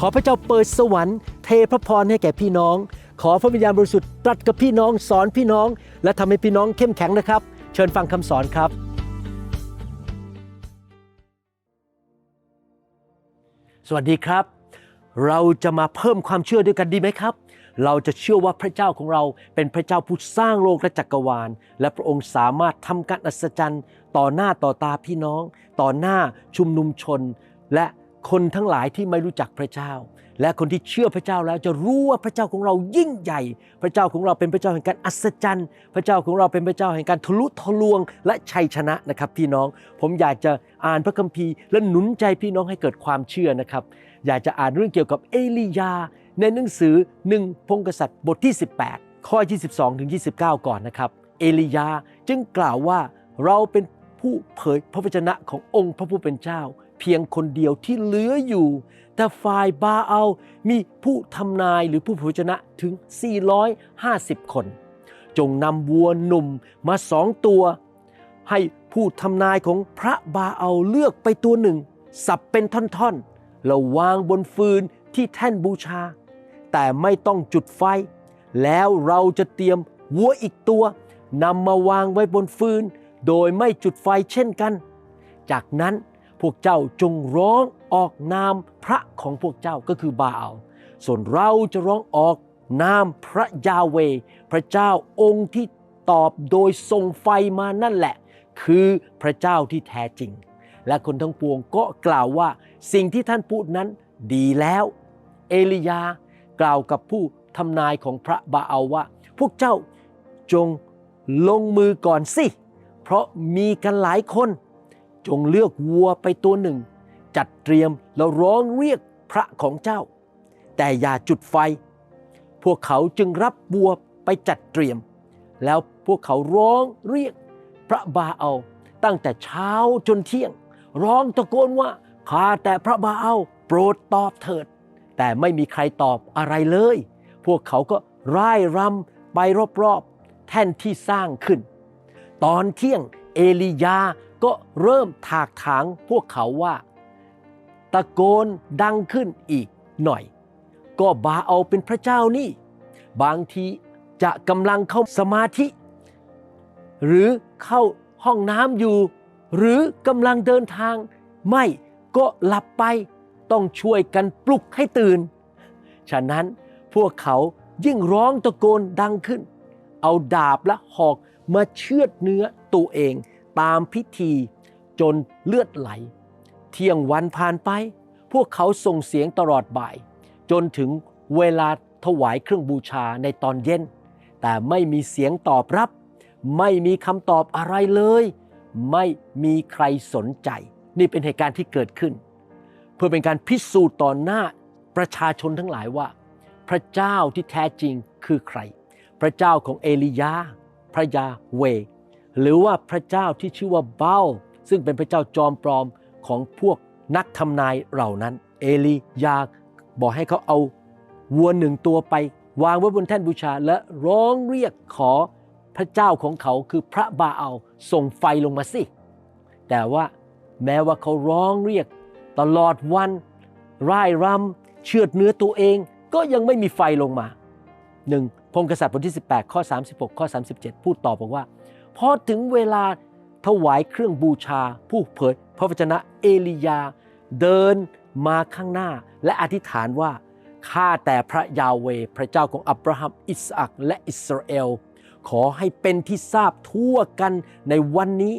ขอพระเจ้าเปิดสวรรค์เทพระพรให้แก่พี่น้อง ขอพระวิญญาณบริสุทธิ์ตรัสกับพี่น้องสอนพี่น้อง และทำให้พี่น้องเข้มแข็งนะครับ เชิญฟังคำสอนครับ สวัสดีครับ เราจะมาเพิ่มความเชื่อด้วยกันดีไหมครับ เราจะเชื่อว่าพระเจ้าของเราเป็นพระเจ้าผู้สร้างโลกและจักรวาล และพระองค์สามารถทำการอัศจรรย์ ต่อหน้าต่อตาพี่น้อง ต่อหน้าชุมนุมชนและ คนทั้งหลายที่ไม่รู้จักพระเจ้า และคนที่เชื่อพระเจ้าแล้วจะรู้ว่าพระเจ้าของเรายิ่งใหญ่ พระเจ้าของเราเป็นพระเจ้าแห่งการอัศจรรย์ พระเจ้าของเราเป็นพระเจ้าแห่งการทะลุทะลวงและชัยชนะนะครับ พี่น้อง ผมอยากจะอ่านพระคัมภีร์และหนุนใจพี่น้องให้เกิดความเชื่อนะครับ อยากจะอ่านเรื่องเกี่ยวกับเอลียา ในหนังสือหนึ่งพงกษัตริย์บทที่ 18 ข้อ 22ถึง29 ก่อนนะครับ เอลียาจึงกล่าวว่าเราเป็นผู้เผยพระวจนะขององค์พระผู้เป็นเจ้า เพียงคนเดียวที่เหลืออยู่ แต่ฝ่ายบาเอามีผู้ทำนายหรือผู้ผยพระวจนะถึง 450 คน จงนำวัวหนุ่มมาสองตัว ให้ผู้ทำนายของพระบาเอาเลือกไปตัวหนึ่ง สับเป็นท่อนๆแล้ววางบนฟืนที่แท่นบูชา แต่ไม่ต้องจุดไฟ แล้วเราจะเตรียมวัวอีกตัวนำมาวางไว้บนฟืน โดยไม่จุดไฟเช่นกัน จากนั้น พวกเจ้าจงร้องออกนามพระของพวกเจ้าก็คือบาอัลส่วนเราจะร้องออกนามพระยาเว พระเจ้าองค์ที่ตอบโดยส่งไฟมานั่นแหละ คือพระเจ้าที่แท้จริง และคนทั้งปวงก็กล่าวว่าสิ่งที่ท่านพูดนั้นดีแล้ว เอลียากล่าวกับผู้ทำนายของพระบาอัลว่า พวกเจ้าจงลงมือก่อนสิ เพราะมีกันหลายคน จงเลือกวัวไปตัวหนึ่ง จัดเตรียมแล้วร้องเรียกพระของเจ้า แต่อย่าจุดไฟ พวกเขาจึงรับวัวไปจัดเตรียม แล้วพวกเขาร้องเรียกพระบาเอา ตั้งแต่เช้าจนเที่ยง ร้องตะโกนว่าข้าแต่พระบาเอา โปรดตอบเถิด แต่ไม่มีใครตอบอะไรเลย พวกเขาก็ร่ายรำไปรอบๆ แท่นที่สร้างขึ้น ตอนเที่ยงเอลียา ก็เริ่มถากถางพวกเขาว่า ตะโกนดังขึ้นอีกหน่อย ก็บาเอาเป็นพระเจ้านี่ บางทีจะกำลังเข้าสมาธิ หรือเข้าห้องน้ำอยู่ หรือกำลังเดินทาง ไม่ก็หลับไปต้องช่วยกันปลุกให้ตื่น ฉะนั้นพวกเขายิ่งร้องตะโกนดังขึ้น เอาดาบและหอกมาเชือดเนื้อตัวเอง ตามพิธีจนเลือดไหล เที่ยงวันผ่านไป พวกเขาส่งเสียงตลอดบ่าย จนถึงเวลาถวายเครื่องบูชาในตอนเย็น แต่ไม่มีเสียงตอบรับ ไม่มีคำตอบอะไรเลย ไม่มีใครสนใจ นี่เป็นเหตุการณ์ที่เกิดขึ้น เพื่อเป็นการพิสูจน์ต่อหน้าประชาชนทั้งหลายว่า พระเจ้าที่แท้จริงคือใคร พระเจ้าของเอลียา พระยาเว หรือว่าพระเจ้าที่ชื่อว่าเบาซึ่งเป็นพระเจ้าจอมปลอมของพวกนักทำนายเหล่านั้น เอลียาบอกให้เขาเอาวัวหนึ่งตัวไป วางไว้บนแท่นบูชา และร้องเรียกขอพระเจ้าของเขาคือพระบาอัลส่งไฟลงมาสิ แต่ว่าแม้ว่าเขาร้องเรียกตลอดวัน ร่ายรำเชือดเนื้อตัวเอง ก็ยังไม่มีไฟลงมาหนึ่งพงศ์กษัตริย์บทที่ 18 ข้อ 36 ข้อ 37 พูดต่อบอกว่า พอถึงเวลาถวายเครื่องบูชา ผู้เผยพระวจนะเอลียา เดินมาข้างหน้า และอธิษฐานว่าข้าแต่พระยาเวพระเจ้าของอับราฮัมอิสอักและอิสราเอล ขอให้เป็นที่ทราบทั่วกันในวันนี้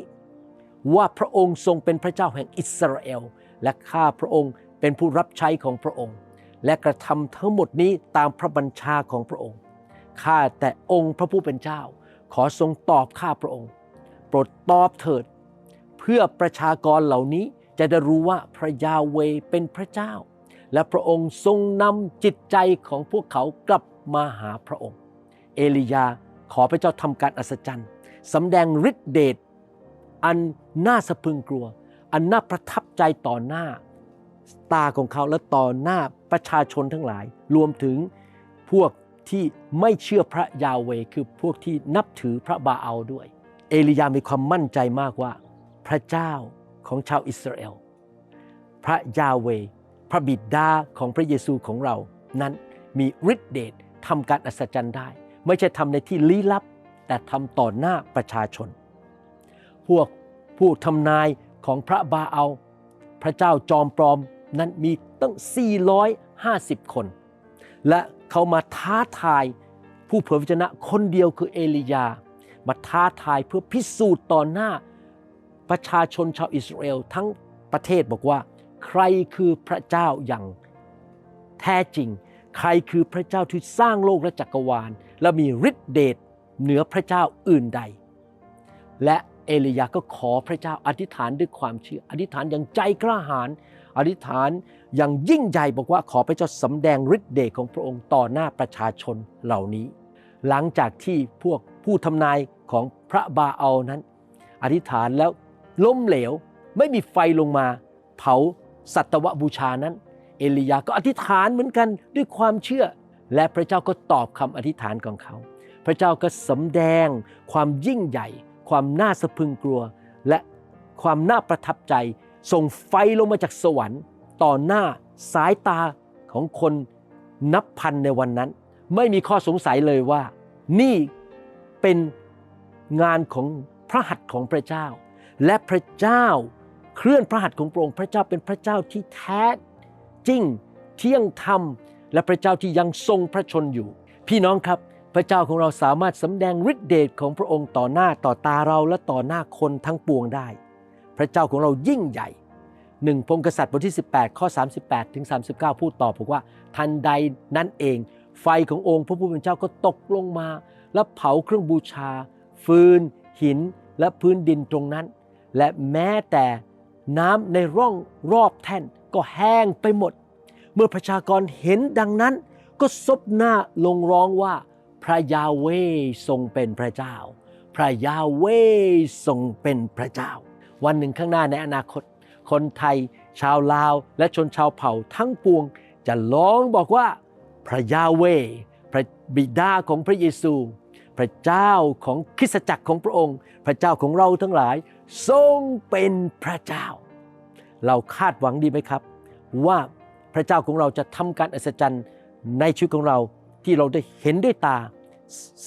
ว่าพระองค์ทรงเป็นพระเจ้าแห่งอิสราเอล และข้าพระองค์เป็นผู้รับใช้ของพระองค์ และกระทำทั้งหมดนี้ตามพระบัญชาของพระองค์ข้าแต่องค์พระผู้เป็นเจ้า ขอทรงตอบข้าพระองค์ โปรดตอบเถิด เพื่อประชากรเหล่านี้จะได้รู้ว่าพระยาเวเป็นพระเจ้า และพระองค์ทรงนำจิตใจของพวกเขากลับมาหาพระองค์ เอลียาขอพระเจ้าทำการอัศจรรย์สำแดงฤทธิเดชอันน่าสะพึงกลัว อันน่าประทับใจต่อหน้า ตาของเขาและต่อหน้าประชาชนทั้งหลาย รวมถึงพวก ที่ไม่เชื่อพระยาเวคือพวกที่นับถือพระบาอัลด้วย เอลียามีความมั่นใจมากว่า พระเจ้าของชาวอิสราเอล พระยาเว พระบิดาของพระเยซูของเรานั้นมีฤทธิเดชทำการอัศจรรย์ได้ ไม่ใช่ทำในที่ลี้ลับ แต่ทำต่อหน้าประชาชน พวกผู้ทำนายของพระบาเอาพระเจ้าจอมปลอมนั้นมีตั้ง 450 คน และ เขามาท้าทายผู้เผยพระวจนะคนเดียวคือเอลียา มาท้าทายเพื่อพิสูจน์ต่อหน้าประชาชนชาวอิสราเอลทั้งประเทศบอกว่า ใครคือพระเจ้าอย่างแท้จริง ใครคือพระเจ้าที่สร้างโลกและจักรวาล และมีฤทธิเดชเหนือพระเจ้าอื่นใด และ เอลียาก็ขอพระเจ้าอธิษฐานด้วยความเชื่อ อธิษฐานอย่างใจกล้าหาญอธิษฐานอย่างยิ่งใหญ่บอกว่าขอพระเจ้าสำแดงฤทธิ์เดชของพระองค์ต่อหน้าประชาชนเหล่านี้ หลังจากที่พวกผู้ทำนายของพระบาเอานั้น อธิษฐานแล้วล้มเหลวไม่มีไฟลงมา เผาสัตวบูชานั้น เอลียาก็อธิษฐานเหมือนกันด้วยความเชื่อ และพระเจ้าก็ตอบคำอธิษฐานของเขา พระเจ้าก็สำแดงความยิ่งใหญ่ ความน่าสะพึงกลัว และความน่าประทับใจ ส่งไฟลงมาจากสวรรค์ ต่อหน้าสายตาของคนนับพันในวันนั้น ไม่มีข้อสงสัยเลยว่า นี่เป็นงานของพระหัตถ์ของพระเจ้า และพระเจ้าเคลื่อนพระหัตถ์ของพระองค์พระเจ้าเป็นพระเจ้าที่แท้จริงเที่ยงธรรม และพระเจ้าที่ยังทรงพระชนอยู่ พี่น้องครับ พระเจ้าของเราสามารถสำแดงฤทธิเดชของพระองค์ต่อหน้าต่อตาเราและต่อหน้าคนทั้งปวงได้ พระเจ้าของเรายิ่งใหญ่หนึ่งพงศ์กษัตริย์บทที่ 18 ข้อ 38 ถึง 39 พูดต่อบอกว่า ทันใดนั้นเอง ไฟขององค์พระผู้เป็นเจ้าก็ตกลงมา และเผาเครื่องบูชา ฟืน หินและพื้นดินตรงนั้น และแม้แต่น้ำในร่องรอบแท่นก็แห้งไปหมด เมื่อประชากรเห็นดังนั้น ก็ซบหน้าลงร้องว่า พระยาเวทรงเป็นพระเจ้า พระยาเวทรงเป็นพระเจ้า วันหนึ่งข้างหน้าในอนาคต คนไทย ชาวลาว และชนชาวเผ่าทั้งปวง จะร้องบอกว่า พระยาเวพระบิดาของพระเยซู พระเจ้าของคริสตจักรของพระองค์ พระเจ้าของเราทั้งหลาย ทรงเป็นพระเจ้า เราคาดหวังดีไหมครับ ว่าพระเจ้าของเราจะทำการอัศจรรย์ในชีวิตของเราที่เราได้เห็นด้วยตา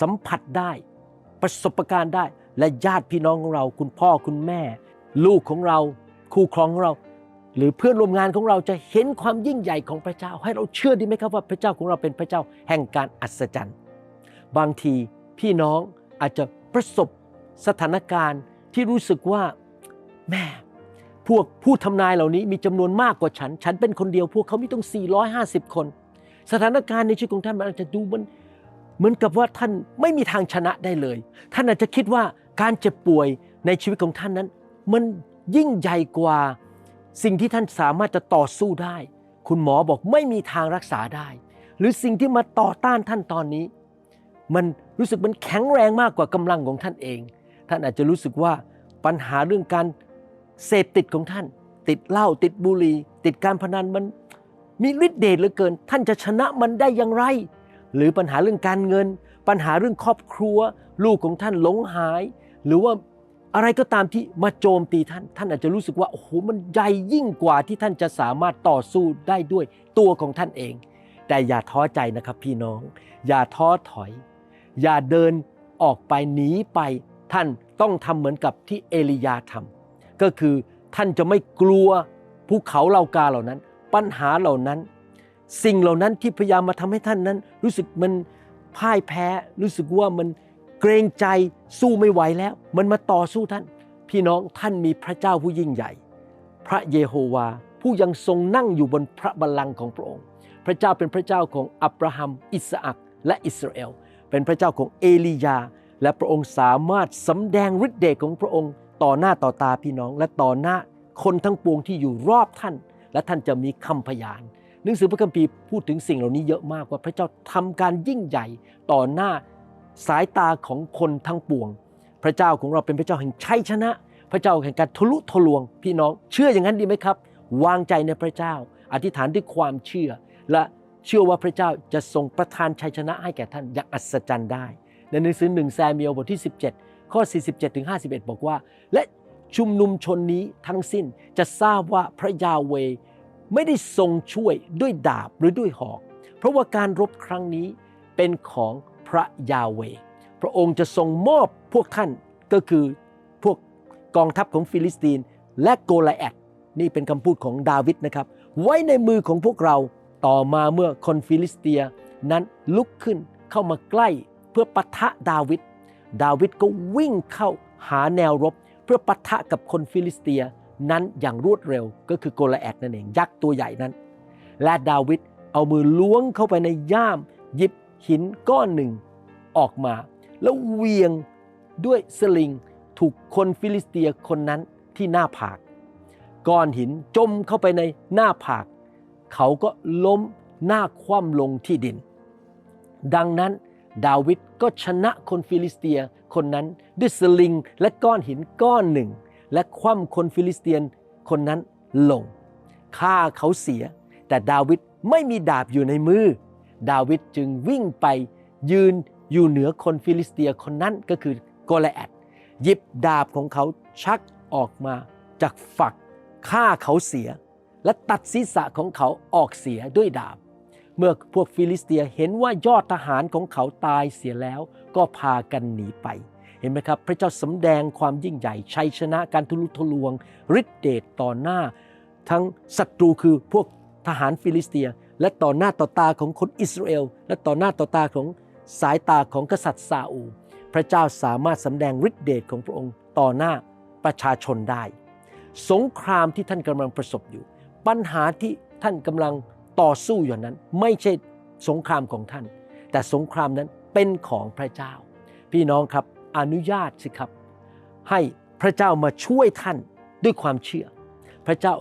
สัมผัสได้ ประสบการณ์ได้ และญาติพี่น้องของเรา คุณพ่อคุณแม่ ลูกของเรา คู่ครองของเรา หรือเพื่อนร่วมงานของเราจะเห็นความยิ่งใหญ่ของพระเจ้า ให้เราเชื่อดีไหมครับว่าพระเจ้าของเราเป็นพระเจ้าแห่งการอัศจรรย์ บางทีพี่น้องอาจจะประสบสถานการณ์ที่รู้สึกว่าแม่พวกผู้ทำนายเหล่านี้มีจำนวนมากกว่าฉัน ฉันเป็นคนเดียว พวกเขามีต้อง 450 คน สถานการณ์ในชีวิตของท่านมันอาจจะดูมัน เหมือนกับว่าท่านไม่มีทางชนะได้เลย ท่านอาจจะคิดว่าการเจ็บป่วยในชีวิตของท่านนั้น มันยิ่งใหญ่กว่าสิ่งที่ท่านสามารถจะต่อสู้ได้ คุณหมอบอกไม่มีทางรักษาได้ หรือสิ่งที่มาต่อต้านท่านตอนนี้ มันรู้สึกมันแข็งแรงมากกว่ากำลังของท่านเอง ท่านอาจจะรู้สึกว่าปัญหาเรื่องการเสพติดของท่าน ติดเหล้าติดบุหรี่ติดการพนันมันมีฤทธิ์เดชเหลือเกิน ท่านจะชนะมันได้อย่างไร หรือปัญหาเรื่องการเงิน ปัญหาเรื่องครอบครัว ลูกของท่านหลงหาย หรือว่าอะไรก็ตามที่มาโจมตีท่าน ท่านอาจจะรู้สึกว่าโอ้โหมันใหญ่ยิ่งกว่าที่ท่านจะสามารถต่อสู้ได้ด้วยตัวของท่านเอง แต่อย่าท้อใจนะครับพี่น้อง อย่าท้อถอย อย่าเดินออกไปหนีไป ท่านต้องทำเหมือนกับที่เอลียาทำก็คือท่านจะไม่กลัวภูเขาเหล่ากาเหล่านั้น ปัญหาเหล่านั้น สิ่งเหล่านั้นที่พยายามมาทำให้ท่านนั้น รู้สึกมันพ่ายแพ้ รู้สึกว่ามันเกรงใจสู้ไม่ไหวแล้ว มันมาต่อสู้ท่าน พี่น้องท่านมีพระเจ้าผู้ยิ่งใหญ่ พระเยโฮวาผู้ยังทรงนั่งอยู่บนพระบัลลังก์ของพระองค์ พระเจ้าเป็นพระเจ้าของอับราฮัม อิสอักและอิสราเอล เป็นพระเจ้าของเอลียา และพระองค์สามารถสำแดงฤทธิ์เดชของพระองค์ ต่อหน้าต่อตาพี่น้องและต่อหน้าคนทั้งปวงที่อยู่รอบท่าน และท่านจะมีคำพยาน หนังสือพระคัมภีร์พูดถึงสิ่งเหล่านี้เยอะมากว่าพระเจ้าทำการยิ่งใหญ่ต่อหน้าสายตาของคนทั้งปวง พระเจ้าของเราเป็นพระเจ้าแห่งชัยชนะ พระเจ้าแห่งการทะลุทะลวง พี่น้องเชื่ออย่างนั้นดีไหมครับ วางใจในพระเจ้า อธิษฐานด้วยความเชื่อ และเชื่อว่าพระเจ้าจะทรงประทานชัยชนะให้แก่ท่านอย่างอัศจรรย์ได้ ในหนังสือหนึ่งแซมเมียลบทที่ 17 ข้อ 47ถึง51 บอกว่า และชุมนุมชนนี้ทั้งสิ้นจะทราบว่าพระยาเว ไม่ได้ทรงช่วยด้วยดาบหรือด้วยหอก เพราะว่าการรบครั้งนี้เป็นของพระยาเว พระองค์จะทรงมอบพวกท่านก็คือพวกกองทัพของฟิลิสตีน และโกลาแอดนี่เป็นคำพูดของดาวิดนะครับ ไว้ในมือของพวกเราต่อมาเมื่อคนฟิลิสเตียนั้นลุกขึ้นเข้ามาใกล้เพื่อปะทะดาวิดดาวิดก็วิ่งเข้าหาแนวรบ เพื่อปะทะกับคนฟิลิสเตีย นั้นอย่างรวดเร็วก็คือโกลแอดนั่นเองยักษ์ตัวใหญ่นั้น และดาวิดเอามือล้วงเข้าไปในย่าม หยิบหินก้อนหนึ่งออกมา แล้วเวียงด้วยสลิงถูกคนฟิลิสเตียคนนั้นที่หน้าผาก ก้อนหินจมเข้าไปในหน้าผาก เขาก็ล้มหน้าคว่ำลงที่ดิน ดังนั้นดาวิดก็ชนะคนฟิลิสเตียคนนั้นด้วยสลิงและก้อนหินก้อนหนึ่ง และคว่ำคนฟิลิสเตียนคนนั้นลงฆ่าเขาเสีย แต่ดาวิดไม่มีดาบอยู่ในมือ ดาวิดจึงวิ่งไปยืนอยู่เหนือคนฟิลิสเตียคนนั้นก็คือโกลแอดหยิบดาบของเขาชักออกมาจากฝักฆ่าเขาเสีย และตัดศีรษะของเขาออกเสียด้วยดาบ เมื่อพวกฟิลิสเตียเห็นว่ายอดทหารของเขาตายเสียแล้ว ก็พากันหนีไป เห็นไหมครับ พระเจ้าสำแดงความยิ่งใหญ่ชัยชนะการทุลุทะลวงฤทธิเดชต่อหน้า ทั้งศัตรูคือพวกทหารฟิลิสเตีย และต่อหน้าต่อตาของคนอิสราเอล และต่อหน้าต่อตาของสายตาของกษัตริย์ซาอูพระเจ้าสามารถสำแดงฤทธิเดชของพระองค์ต่อหน้าประชาชนได้ สงครามที่ท่านกำลังประสบอยู่ ปัญหาที่ท่านกำลังต่อสู้อยู่นั้น ไม่ใช่สงครามของท่าน แต่สงครามนั้นเป็นของพระเจ้า พี่น้องครับ อนุญาตสิครับ ให้พระเจ้ามาช่วยท่านด้วยความเชื่อ พระเจ้า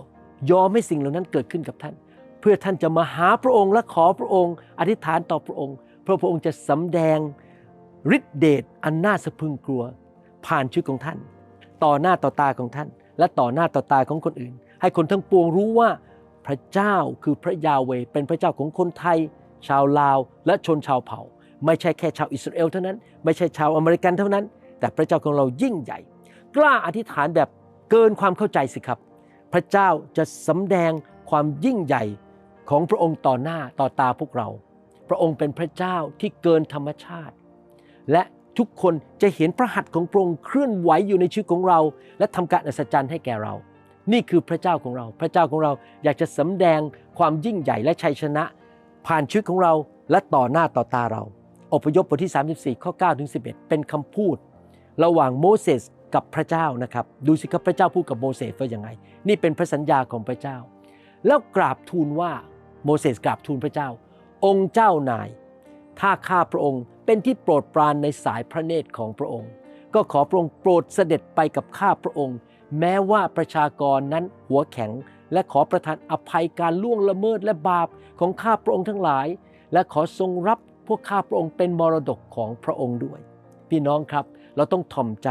ยอมให้สิ่งเหล่านั้นเกิดขึ้นกับท่าน เพื่อท่านจะมาหาพระองค์และขอพระองค์ อธิษฐานต่อพระองค์เพื่อพระองค์จะสำแดงฤทธิเดชอันน่าสะพึงกลัว ผ่านชีวิตของท่าน ต่อหน้าต่อตาของท่าน และต่อหน้าต่อตาของคนอื่น ให้คนทั้งปวงรู้ว่าพระเจ้าคือพระยาเวเป็นพระเจ้าของคนไทย ชาวลาว และชนชาวเผ่า ไม่ใช่แค่ชาวอิสราเอลเท่านั้น ไม่ใช่ชาวอเมริกันเท่านั้น แต่พระเจ้าของเรายิ่งใหญ่ กล้าอธิษฐานแบบเกินความเข้าใจสิครับ พระเจ้าจะสำแดงความยิ่งใหญ่ของพระองค์ต่อหน้าต่อตาพวกเรา พระองค์เป็นพระเจ้าที่เกินธรรมชาติ และทุกคนจะเห็นพระหัตถ์ของพระองค์เคลื่อนไหวอยู่ในชีวิตของเรา และทำการอัศจรรย์ให้แก่เรา นี่คือพระเจ้าของเรา พระเจ้าของเราอยากจะสำแดงความยิ่งใหญ่และชัยชนะ ผ่านชีวิตของเราและต่อหน้าต่อตาเรา อพยพบทที่ 34 ข้อ9ถึง11 เป็นคำพูด ระหว่างโมเสสกับพระเจ้านะครับ ดูสิครับพระเจ้าพูดกับโมเสสว่าอย่างไง นี่เป็นพระสัญญาของพระเจ้า แล้วกราบทูลว่าโมเสสกราบทูลพระเจ้า องค์เจ้านาย ถ้าข้าพระองค์เป็นที่โปรดปรานในสายพระเนตรของพระองค์ ก็ขอพระองค์โปรดเสด็จไปกับข้าพระองค์ แม้ว่าประชากรนั้นหัวแข็ง และขอประทานอภัยการล่วงละเมิดและบาปของข้าพระองค์ทั้งหลาย และขอทรงรับ พวกข้าพระองค์เป็นมรดกของพระองค์ด้วย พี่น้องครับเราต้องถ่อมใจ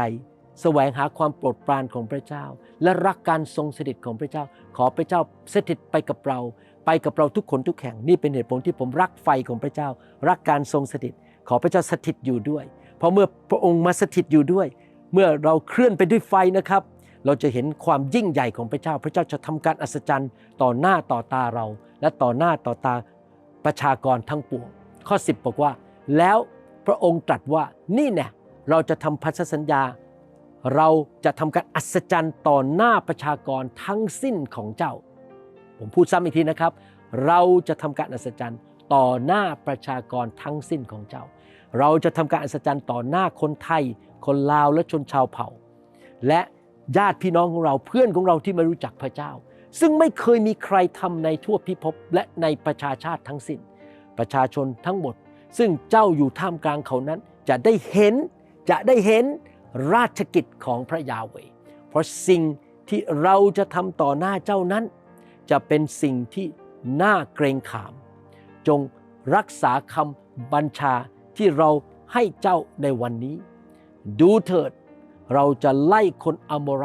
แสวงหาความโปรดปรานของพระเจ้า และรักการทรงสถิตของพระเจ้า ขอพระเจ้าสถิตไปกับเรา ไปกับเราทุกคนทุกแห่งนี่เป็นเหตุผลที่ผมรักไฟของพระเจ้า รักการทรงสถิต ขอพระเจ้าสถิตอยู่ด้วย เพราะเมื่อพระองค์มาสถิตอยู่ด้วย เมื่อเราเคลื่อนไปด้วยไฟนะครับ เราจะเห็นความยิ่งใหญ่ของพระเจ้า พระเจ้าจะทำการอัศจรรย์ ต่อหน้าต่อตาเรา และต่อหน้าต่อตาประชากรทั้งปวง ข้อ 10 บอกว่า แล้วพระองค์ตรัสว่านี่แน่เราจะทำพันธสัญญา เราจะทำการอัศจรรย์ต่อหน้าประชากรทั้งสิ้นของเจ้า ผมพูดซ้ำอีกทีนะครับ เราจะทำการอัศจรรย์ต่อหน้าประชากรทั้งสิ้นของเจ้า เราจะทำการอัศจรรย์ต่อหน้าคนไทย คนลาวและชนชาวเผ่า และญาติพี่น้องของเราเพื่อนของเราที่ไม่รู้จักพระเจ้า ซึ่งไม่เคยมีใครทำในทั่วพิภพและในประชาชาติทั้งสิ้น ประชาชนทั้งหมด ซึ่งเจ้าอยู่ท่ามกลางเขานั้น จะได้เห็นจะได้เห็นราชกิจของพระยาเวเพราะสิ่งที่เราจะทำต่อหน้าเจ้านั้น จะเป็นสิ่งที่น่าเกรงขาม จงรักษาคำบัญชาที่เราให้เจ้าในวันนี้ ดูเถิดเราจะไล่คนอโมไร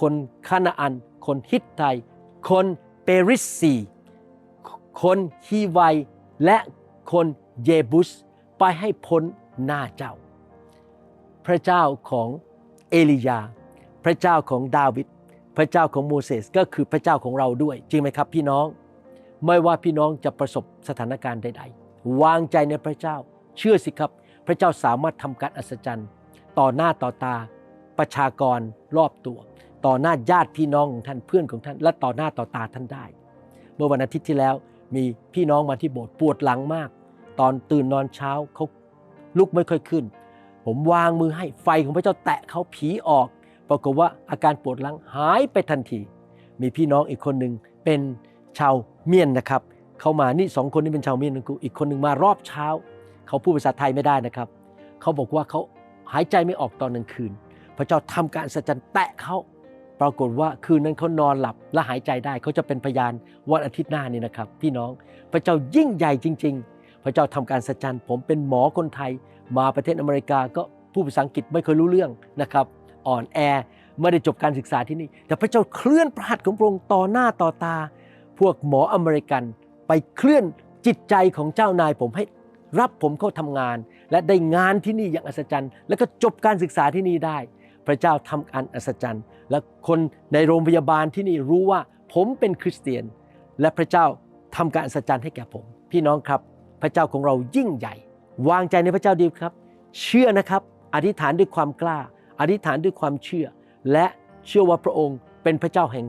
คนคานาอัน คนฮิตไทคนเปริสซี คนฮีไว และคนเยบุสไปให้พ้นหน้าเจ้า พระเจ้าของเอลียา พระเจ้าของดาวิด พระเจ้าของโมเสสก็คือพระเจ้าของเราด้วย จริงไหมครับ พี่น้อง ไม่ว่าพี่น้องจะประสบสถานการณ์ใด ๆ วางใจในพระเจ้า เชื่อสิครับ พระเจ้าสามารถทำการอัศจรรย์ ต่อหน้าต่อตา ประชากรรอบตัว ต่อหน้าญาติพี่น้องของท่านเพื่อนของท่าน และต่อหน้าต่อตาท่านได้ เมื่อวันอาทิตย์ที่แล้ว มีพี่น้องมาที่โบสถ์ปวดหลังมาก ตอนตื่นนอนเช้าเขาลุกไม่ค่อยขึ้น ผมวางมือให้ไฟของพระเจ้าแตะเขาผีออก ปรากฏว่าอาการปวดหลังหายไปทันที มีพี่น้องอีกคนหนึ่งเป็นชาวเมียนนะครับเขามานี่สองคนนี้เป็นชาวเมียนนะครูอีกคนหนึ่งมารอบเช้าเขาพูดภาษาไทยไม่ได้นะครับเขาบอกว่าเขาหายใจไม่ออกตอนกลางคืน พระเจ้าทำการอัศจรรย์แตะเขา ปรากฏว่าคืนนั้นเขานอนหลับและหายใจได้เขาจะเป็นพยานวันอาทิตย์หน้านี่นะครับ พี่น้องพระเจ้ายิ่งใหญ่จริง ๆ พระเจ้าทำการอัศจรรย์ผมเป็นหมอคนไทย มาประเทศอเมริกาก็พูดภาษาอังกฤษไม่เคยรู้เรื่องนะครับ อ่อนแอไม่ได้จบการศึกษาที่นี่ แต่พระเจ้าเคลื่อนพระหัตถ์ของพระองค์ต่อหน้าต่อตา พวกหมออเมริกัน ไปเคลื่อนจิตใจของเจ้านายผมให้รับผมเข้าทำงาน และได้งานที่นี่อย่างอัศจรรย์ แล้วก็จบการศึกษาที่นี่ได้ พระเจ้าทำการอัศจรรย์ และคนในโรงพยาบาลที่นี่รู้ว่าผมเป็นคริสเตียน และพระเจ้าทำการอัศจรรย์ให้แก่ผม พี่น้องครับ พระเจ้าของเรายิ่งใหญ่ วางใจในพระเจ้าดีครับ เชื่อนะครับ อธิษฐานด้วยความกล้า อธิษฐานด้วยความเชื่อ และเชื่อว่าพระองค์เป็นพระเจ้าแห่ง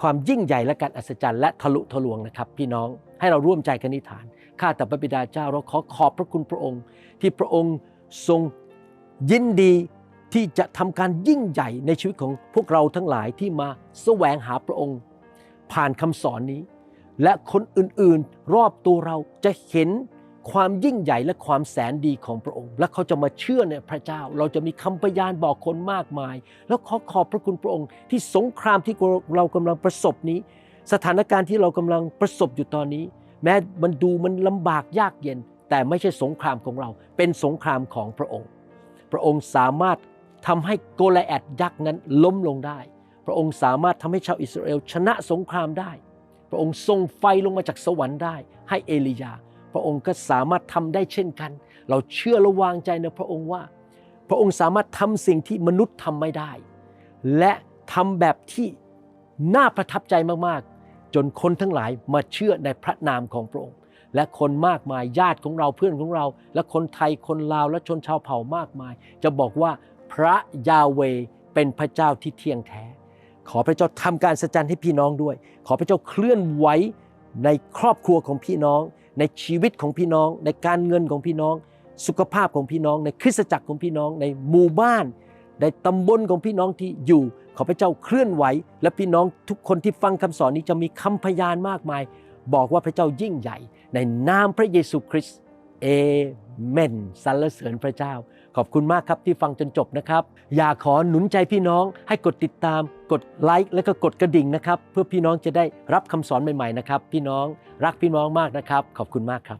ความยิ่งใหญ่และการอัศจรรย์และทะลุทะลวงนะครับ พี่น้องให้เราร่วมใจกันอธิษฐานข้าแต่พระบิดาเจ้าเราขอขอบพระคุณพระองค์ ที่พระองค์ทรงยินดี ที่จะทำการยิ่งใหญ่ในชีวิตของพวกเราทั้งหลายที่มาแสวงหาพระองค์ ผ่านคำสอนนี้ และคนอื่นๆรอบตัวเราจะเห็นความยิ่งใหญ่และความแสนดีของพระองค์ และเขาจะมาเชื่อในพระเจ้า เราจะมีคำพยานบอกคนมากมาย แล้วขอขอบพระคุณพระองค์ที่สงครามที่เรากำลังประสบนี้ สถานการณ์ที่เรากำลังประสบอยู่ตอนนี้ แม้มันดูมันลำบากยากเย็น แต่ไม่ใช่สงครามของเรา เป็นสงครามของพระองค์ พระองค์สามารถ ทำให้โกลแอดยักษ์นั้นล้มลงได้ พระองค์สามารถทำให้ชาวอิสราเอลชนะสงครามได้ พระองค์ทรงไฟลงมาจากสวรรค์ได้ ให้เอลียา พระองค์ก็สามารถทำได้เช่นกัน เราเชื่อและวางใจในพระองค์ว่า พระองค์สามารถทำสิ่งที่มนุษย์ทำไม่ได้ และทำแบบที่น่าประทับใจมากๆ จนคนทั้งหลายมาเชื่อในพระนามของพระองค์ และคนมากมายญาติของเราเพื่อนของเรา และคนไทยคนลาวและชนชาวเผ่ามากมาย จะบอกว่า พระยาเวเป็นพระเจ้าที่เที่ยงแท้ ขอพระเจ้าทำการสัจจันให้พี่น้องด้วย ขอพระเจ้าเคลื่อนไหวในครอบครัวของพี่น้อง ในชีวิตของพี่น้อง ในการเงินของพี่น้อง สุขภาพของพี่น้อง ในคริสตจักรของพี่น้อง ในหมู่บ้าน ในตำบลของพี่น้องที่อยู่ ขอพระเจ้าเคลื่อนไหว และพี่น้องทุกคนที่ฟังคำสอนนี้จะมีคำพยานมากมาย บอกว่าพระเจ้ายิ่งใหญ่ ในนามพระเยซูคริสต์เอเมนสรรเสริญพระเจ้า ขอบคุณมากครับที่ฟังจนจบนะครับ อยากขอหนุนใจพี่น้องให้กดติดตาม กดไลค์และก็กดกระดิ่งนะครับ เพื่อพี่น้องจะได้รับคำสอนใหม่ๆนะครับ พี่น้องรักพี่น้องมากนะครับ ขอบคุณมากครับ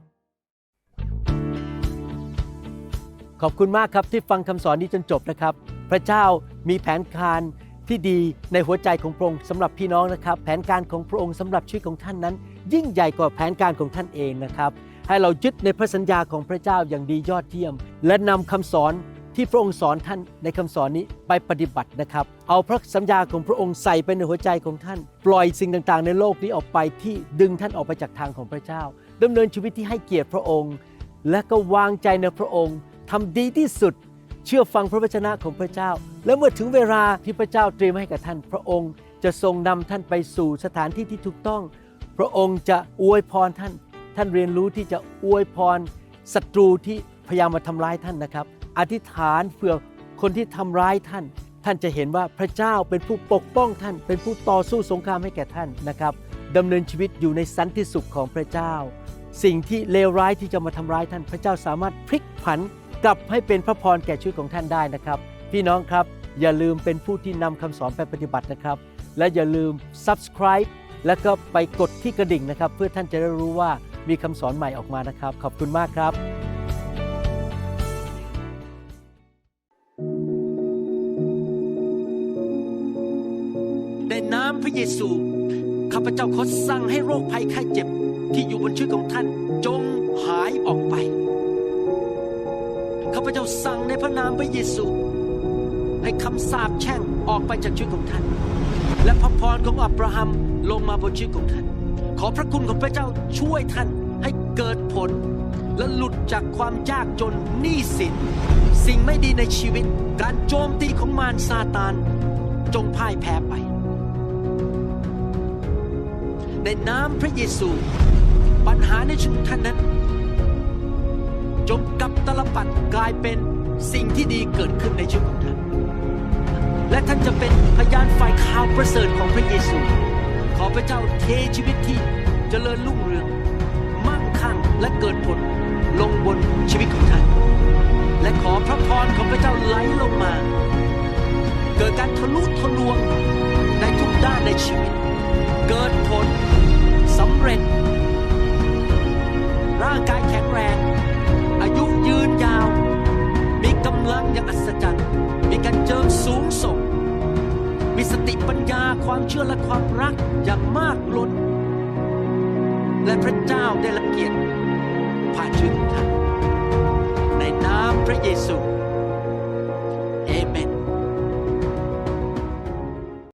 ขอบคุณมากครับที่ฟังคำสอนนี้จนจบนะครับ พระเจ้ามีแผนการที่ดีในหัวใจของพระองค์สำหรับพี่น้องนะครับ แผนการของพระองค์สำหรับชีวิตของท่านนั้น ยิ่งใหญ่กว่าแผนการของท่านเองนะครับ ให้เรายึดในพระสัญญาของพระเจ้าอย่างดียอดเยี่ยม และนำคำสอนที่พระองค์สอนท่านในคำสอนนี้ไปปฏิบัตินะครับ เอาพระสัญญาของพระองค์ใส่ไปในหัวใจของท่าน ปล่อยสิ่งต่างๆ ในโลกนี้ออกไปที่ดึงท่านออกไปจากทางของพระเจ้าดำเนินชีวิตที่ให้เกียรติพระองค์ และก็วางใจในพระองค์ทำดีที่สุด เชื่อฟังพระวจนะของพระเจ้า และเมื่อถึงเวลาที่พระเจ้าเตรียมให้กับท่าน พระองค์จะทรงนำท่านไปสู่สถานที่ที่ถูกต้อง พระองค์จะอวยพรท่าน ท่านเรียนรู้ที่จะอวยพรศัตรูที่พยายามมาทำร้ายท่านนะครับ อธิษฐานเพื่อคนที่ทำร้ายท่าน ท่านจะเห็นว่าพระเจ้าเป็นผู้ปกป้องท่าน เป็นผู้ต่อสู้สงครามให้แก่ท่านนะครับดำเนินชีวิตอยู่ในสันติสุขของพระเจ้า สิ่งที่เลวร้ายที่จะมาทำร้ายท่าน พระเจ้าสามารถพลิกผันกลับให้เป็นพระพรแก่ชีวิตของท่านได้นะครับ พี่น้องครับอย่าลืมเป็นผู้ที่นำคำสอนไปปฏิบัตินะครับ และอย่าลืม subscribe แล้วก็ไปกดที่กระดิ่งนะครับ เพื่อท่านจะได้รู้ว่า มีคำสอนใหม่ออกมานะครับ ขอบคุณมากครับ ในน้ำพระเยซูข้าพเจ้าขอสั่งให้โรคภัยไข้เจ็บที่อยู่บนชีวิตของท่านจงหายออกไป ข้าพเจ้าสั่งในพระนามพระเยซู ให้คำสาปแช่งออกไปจากชีวิตของท่าน และพระพรของอับราฮัมลงมาบนชีวิตของท่าน ขอพระคุณของพระเจ้าช่วยท่าน เกิดผล และหลุดจากความยากจนหนี้สิน สิ่งไม่ดีในชีวิตการโจมตีของมารซาตาน จงพ่ายแพ้ไป ในนามพระเยซู ปัญหาในชีวิตท่านนั้น จงกับตลปัดกลายเป็นสิ่งที่ดีเกิดขึ้นในชีวิตของท่าน และท่านจะเป็นพยานฝ่ายข่าวประเสริฐของพระเยซู ขอพระเจ้าเทชีวิตที่เจริญรุ่งเรือง และเกิดผลลงบนชีวิตของท่าน และขอพระพรของพระเจ้าไหลลงมา เกิดการทะลุทะลวงในทุกด้านในชีวิต เกิดผลสำเร็จ ร่างกายแข็งแรง อายุยืนยาว มีกำลังอย่างอัศจรรย์ มีการเจิมสูงส่ง มีสติปัญญาความเชื่อและความรักอย่างมากล้นและพระเจ้าได้ละเกียรติ ผ่านชีวิตของท่านในน้ำพระเยซู